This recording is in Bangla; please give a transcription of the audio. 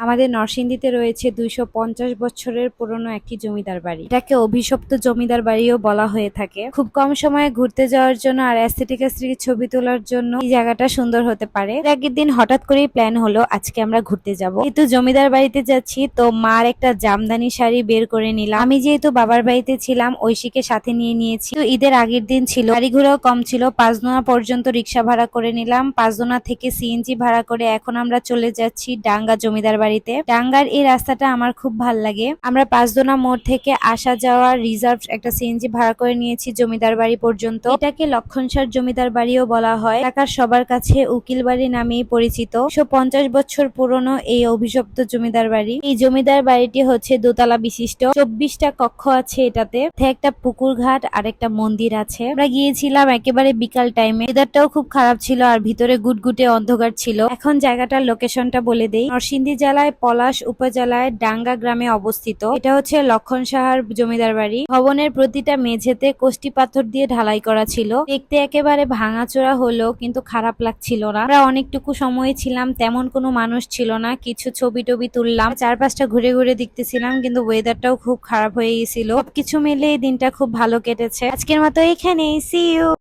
আমাদের নরসিংদীতে রয়েছে দুইশো পঞ্চাশ বছরের পুরনো একটি জমিদার বাড়ি। এটাকে অভিশপ্ত জমিদার বাড়িও বলা হয়ে থাকে। খুব কম সময়ে ঘুরতে যাওয়ার জন্য আর অ্যাস্থেটিক অ্যাস্থেটিক ছবি তোলার জন্য এই জায়গাটা সুন্দর হতে পারে। আগের দিন হঠাৎ করেই প্ল্যান হলো, আজকে আমরা ঘুরতে যাব। কিন্তু জমিদার বাড়িতে যাচ্ছি, তো মার একটা জামদানি শাড়ি বের করে নিলাম। আমি যেহেতু বাবার বাড়িতে ছিলাম, ঐশীকে সাথে নিয়ে নিয়েছি। তো ঈদের আগের দিন ছিল। গাড়ি ঘোড়াও কম ছিল। পাঁচদোনা পর্যন্ত রিক্সা ভাড়া করে নিলাম। পাঁচদোনা থেকে সিএনজি ভাড়া করে এখন আমরা চলে যাচ্ছি ডাঙ্গা জমিদার বাড়িতে। ডাঙ্গার এই রাস্তাটা আমার খুব ভালো লাগে। আমরা পাঁচদোনা মোড় থেকে আসা যাওয়া রিজার্ভ একটা সিএনজি ভাড়া করে নিয়েছি জমিদার বাড়ি পর্যন্ত। এটাকে লক্ষণসার জমিদার বাড়িও বলা হয়। এলাকার সবার কাছে উকিল বাড়ি নামেই পরিচিত। পঞ্চাশ বছর পুরনো এই অভিশপ্ত জমিদার বাড়ি। এই জমিদার বাড়িটি হচ্ছে দোতলা বিশিষ্ট। চব্বিশটা কক্ষ আছে এটাতে। একটা পুকুর ঘাট আর একটা মন্দির আছে। আমরা গিয়েছিলাম একেবারে বিকাল টাইমে ওয়েদারটাও খুব খারাপ ছিল আর ভিতরে গুটগুটে অন্ধকার ছিল। এখন জায়গাটার লোকেশনটা বলে দেই। নরসিংদী জেলায় পলাশ উপজেলায় ডাঙ্গা গ্রামে অবস্থিত। এটা হচ্ছে লক্ষণ সাহার জমিদার বাড়ি। ভবনের প্রতিটা মেঝেতে কোষ্টি পাথর দিয়ে ঢালাই করা ছিল। দেখতে একেবারে ভাঙাচোরা হলো কিন্তু খারাপ লাগছিল না। আমরা অনেকটুকু সময় ছিলাম, তেমন কোনো মানুষ ছিল না। কিছু ছবি টবি তুললাম। চারপাশটা ঘুরে ঘুরে দেখতেছিলাম, কিন্তু ওয়েদারটাও খুব খারাপ হয়ে গেছিল। কিছু মিলে এই দিনটা খুব ভালো কেটেছে। আজকের মতো এখানেই। C you